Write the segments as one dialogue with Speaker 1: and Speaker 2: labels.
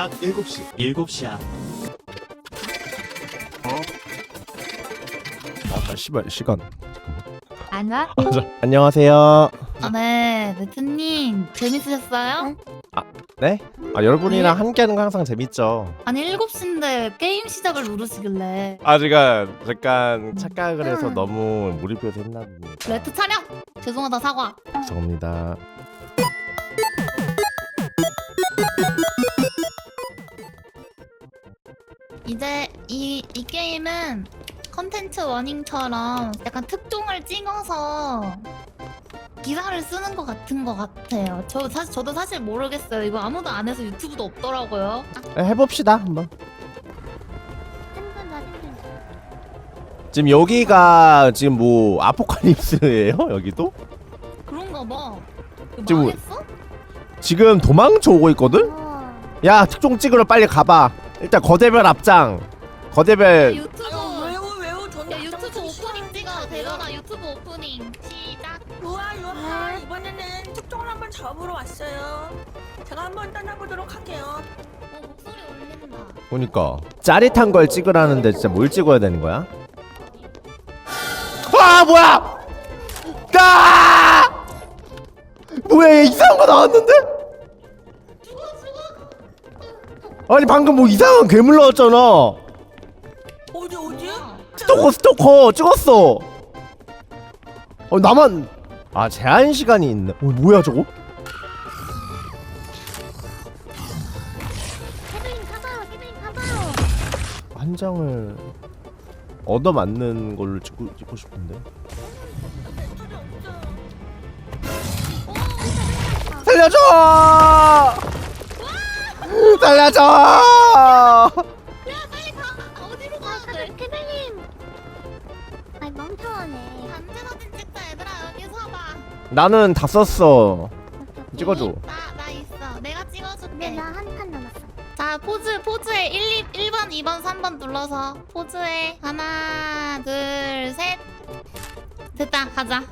Speaker 1: 딱 7시. 7시야.
Speaker 2: 아 씨발 시간
Speaker 3: 안 와?
Speaker 2: 아, 저, 안녕하세요
Speaker 3: 아, 네, 네트님 재밌으셨어요?
Speaker 2: 네? 아 여러분이랑 함께하는 거 항상 재밌죠
Speaker 3: 아니 7시인데 게임 시작을 누르시길래
Speaker 2: 아 제가 잠깐 착각을 해서
Speaker 3: 음.
Speaker 2: 너무 몰입해서 했나 봅니다
Speaker 3: 레트 차량! 죄송하다 사과
Speaker 2: 죄송합니다
Speaker 3: 이제 이, 이 게임은 컨텐츠 워닝처럼 약간 특종을 찍어서 기사를 쓰는 것 같은 것 같아요. 저 사실 저도 사실 모르겠어요. 이거 아무도 안 해서 유튜브도 없더라고요.
Speaker 2: 네, 해봅시다 한번. 지금 여기가 지금 뭐 아포칼립스예요 여기도?
Speaker 3: 그런가 봐. 이거
Speaker 2: 지금
Speaker 3: 망했어?
Speaker 2: 지금 도망쳐 오고 있거든? 야 특종 찍으러 빨리 가봐 일단 거대별 앞장. 거대별
Speaker 3: 유튜브.
Speaker 4: 아유 왜요 왜요 저는
Speaker 3: 야 유튜브 오프닝 찍어 대전아 유튜브 오프닝 시작.
Speaker 4: 우와 우와 이번에는 특종을 한번 잡으러 왔어요. 제가 한번 떠나보도록 할게요.
Speaker 3: 어 목소리 올린다.
Speaker 2: 보니까. 짜릿한 걸 찍으라는데 진짜 뭘 찍어야 되는 거야? 아 뭐야! 아! 뭐야 얘 이상한 거 나왔는데? 아니 방금 뭐 이상한 괴물 나왔잖아.
Speaker 4: 어디 어디?
Speaker 2: 스토커 스토커. 찍었어. 어 나만. 아 제한 시간이 있네. 어 뭐야 저거?
Speaker 5: 가봐요. 가봐요.
Speaker 2: 한 장을 얻어 맞는 걸로 찍고, 찍고 싶은데. 살려줘! 살려줘!
Speaker 3: 빨리 가 어디로 가야 돼?
Speaker 5: 캐빈님 아이 멍청하네
Speaker 3: 단체 사진 찍자 얘들아 여기 서봐
Speaker 2: 나는 다 썼어. 찍어줘.
Speaker 3: 나 나 있어 내가 찍어줄게
Speaker 5: 나 한 칸 남았어
Speaker 3: 자 포즈 포즈에 1, 2, 1번 2번 3번 눌러서 포즈에 하나 둘 셋 됐다 가자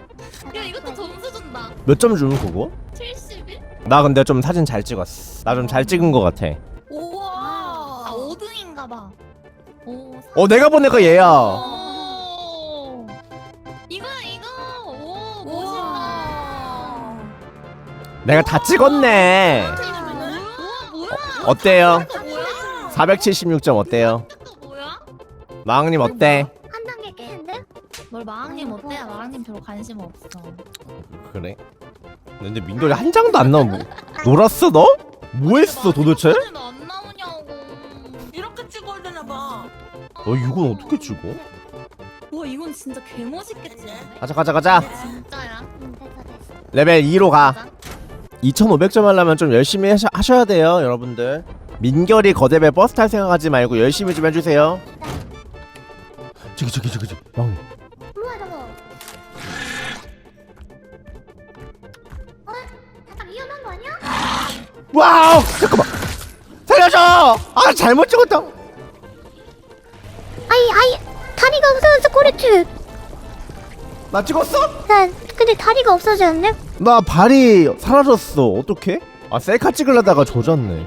Speaker 3: 야 이것도 점수 준다
Speaker 2: 몇 점 주는 그거?
Speaker 3: 71?
Speaker 2: 나 근데 좀 사진 잘 찍었어. 나 좀 잘 찍은 거 같아.
Speaker 4: 우와
Speaker 3: 아 5등인가 봐 오,
Speaker 2: 어 내가 보내까 얘야.
Speaker 3: 오. 이거야 이거 오 멋있다
Speaker 4: 우와
Speaker 2: 내가 다 찍었네.
Speaker 3: 뭐야 뭐야
Speaker 2: 어때요?
Speaker 3: 이거 뭐야
Speaker 2: 476점 어때요?
Speaker 3: 이거 뭐야
Speaker 2: 마왕님 어때?
Speaker 5: 한 단계 깨는데?
Speaker 3: 뭘 마왕님 어때요 마왕님 별로 관심 없어
Speaker 2: 그래? 근데 민돌이 한 장도 안 나오고 뭐, 놀았어 너? 뭐 했어 도대체?
Speaker 3: 사진 안 나오냐고.
Speaker 4: 이렇게 찍어야 되나 봐.
Speaker 2: 너 이건 어떻게 찍어?
Speaker 3: 와 이건 진짜 개멋있게 찍네
Speaker 2: 가자 가자 가자.
Speaker 3: 진짜야?
Speaker 5: 응 됐어 됐어.
Speaker 2: 레벨 2로 가.
Speaker 3: 가자.
Speaker 2: 2500점 하려면 좀 열심히 하셔, 하셔야 돼요 여러분들. 민결이 거대배 버스 탈 생각하지 말고 열심히 좀 해주세요. 저기 저기 저기 저기. 마왕님 와우! 잠깐만. 살려줘! 아 잘못 찍었다.
Speaker 5: 아이 아이 다리가 없어졌어 코레트.
Speaker 2: 나 찍었어?
Speaker 5: 난 근데 다리가 없어졌네?
Speaker 2: 나 발이 사라졌어. 어떡해? 아 셀카 찍으려다가 조졌네.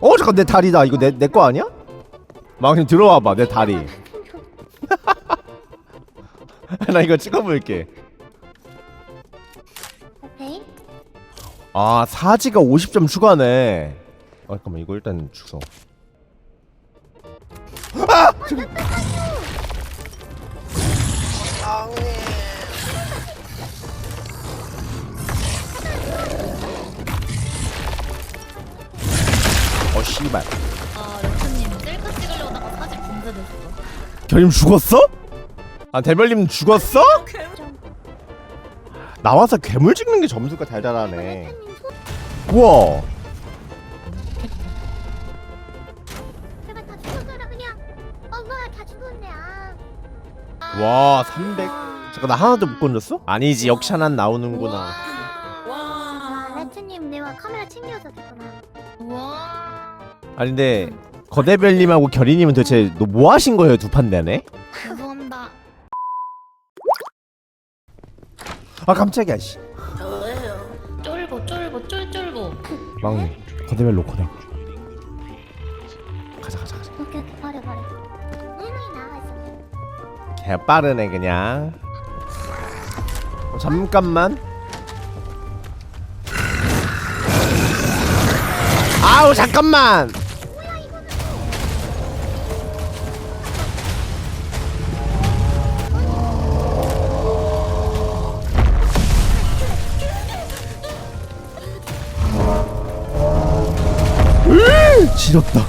Speaker 2: 어 잠깐 내 다리다. 이거 내 내 거 아니야? 마왕님 들어와봐 내 다리. 나 이거 찍어볼게 아 사지가 50점 추가네 아 잠깐만 이거 일단 주소 아! 저기. 어 씨발
Speaker 3: 아 레트님 셀카 찍으려다가 사진 분쇄됐어
Speaker 2: 결임 죽었어? 아 대별님 죽었어? 나와서 괴물 찍는 게 점수가 달달하네 우와
Speaker 5: 제발 다 죽었어라 그냥 어 뭐야 다 죽었네 아
Speaker 2: 와 300. 잠깐 나 하나도 못 건졌어? 아니지 역시 하나 나오는구나.
Speaker 3: 와
Speaker 5: 아, 레트님 내가 카메라 챙겨서 됐구나
Speaker 2: 아니 근데 거대별님하고 결이님은 도대체 너뭐 하신 거예요 두 판 내내? 아 깜짝이야 씨.
Speaker 4: 저예요.
Speaker 3: 쫄보 쫄보 쫄쫄보.
Speaker 2: 망 네? 건드면 로커다. 가자 가자 가자. 오케이 오케이 버려 버려. 할머니 나와 있어. 개 빠르네 그냥. 어, 잠깐만. 아우 잠깐만. 지렸다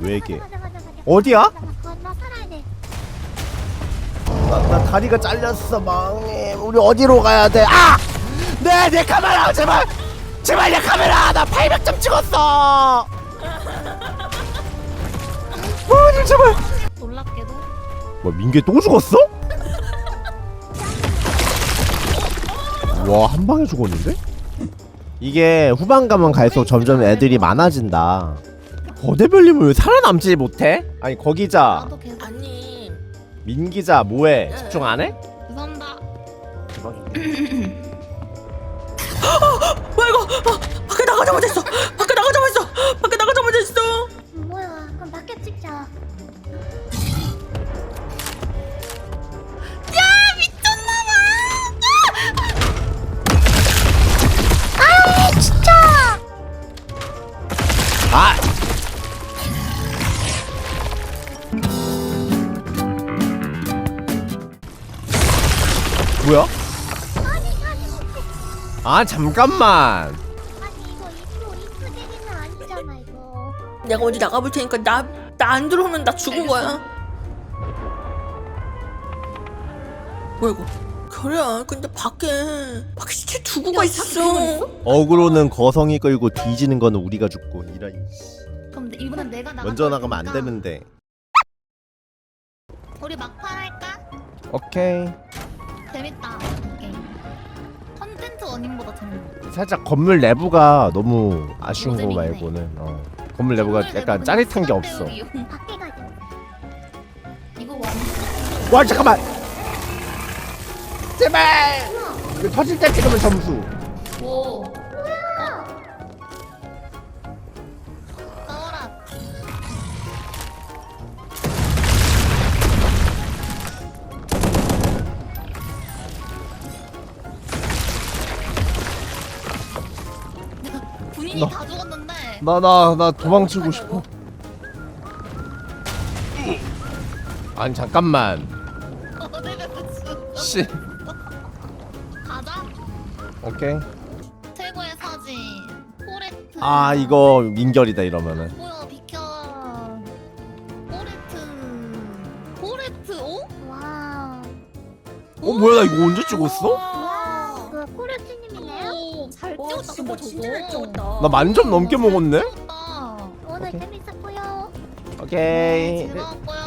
Speaker 2: 왜게
Speaker 5: 가자 가자 가자.
Speaker 2: 어디야?
Speaker 5: 가자, 건너 살아야 돼.
Speaker 2: 나, 나 다리가 잘렸어 망해 우리 어디로 가야 돼 아! 네, 내 카메라 제발 제발 내 카메라 나 800점 찍었어 어, 제발
Speaker 3: 놀랍게도
Speaker 2: 뭐 민규 또 죽었어? 와 한 방에 죽었는데? 이게 후반 가면 갈수록 점점 애들이 많아진다. 거대별님은 왜 살아남지 못해? 아니 거기자.
Speaker 3: 나도 계속
Speaker 4: 아니.
Speaker 2: 민기자 뭐해? 집중 안 해?
Speaker 3: 죄송합니다.
Speaker 4: 뭐야 이거 아, 밖에 나가자마자 있어. 밖에 나가자마자 있어. 밖에 나가자마자 있어.
Speaker 5: 음, 뭐야? 그럼 밖에 찍자.
Speaker 2: 뭐야? 아 잠깐만.
Speaker 5: 아니 이거 입고 입고 되기는 아니잖아 이거.
Speaker 4: 내가 어디 나가볼 테니까 나 나 안 들어오면 나 죽은 거야. 뭐야 이거? 결이야 근데 밖에 밖에 시체 두고가 있었어?
Speaker 2: 어그로는 거성이 끌고 뒤지는 거는 우리가 죽고 이런
Speaker 3: 그럼 이번엔 내가 나가
Speaker 2: 먼저 나가면 안 되는데.
Speaker 3: 우리 막판 할까?
Speaker 2: 오케이
Speaker 3: 재밌다. 이 게임 컨텐츠 원인보다 재밌다
Speaker 2: 살짝 건물 내부가 너무 아쉬운 거. 말고는? 어. 건물 내부가 약간 짜릿한 게 없어.
Speaker 5: 밖에.
Speaker 3: 이거 완전
Speaker 2: 와 잠깐만! 제발! 이거 터질 때 찍으면 점수.
Speaker 3: 오
Speaker 2: 나-
Speaker 3: 다 죽었는데.
Speaker 2: 나 나 나 도망치고 싶어. 아니 잠깐만.
Speaker 3: 어,
Speaker 2: 씨.
Speaker 3: 가자.
Speaker 2: 오케이.
Speaker 3: 최고의 사진. 포레트.
Speaker 2: 아 이거 민결이다 이러면은.
Speaker 3: 뭐야 비켜. 포레트. 포레트 오?
Speaker 5: 와우.
Speaker 2: 어 뭐야 나 이거 언제 찍었어?
Speaker 4: 와,
Speaker 3: 찍었다
Speaker 4: 진짜
Speaker 3: 근데
Speaker 4: 진짜 잘
Speaker 3: 저거
Speaker 4: 찍었다.
Speaker 2: 나 만점 넘게 먹었네?
Speaker 5: 오늘
Speaker 2: 오케이.
Speaker 5: 재밌었고요.
Speaker 2: 오케이.
Speaker 3: 즐거웠고요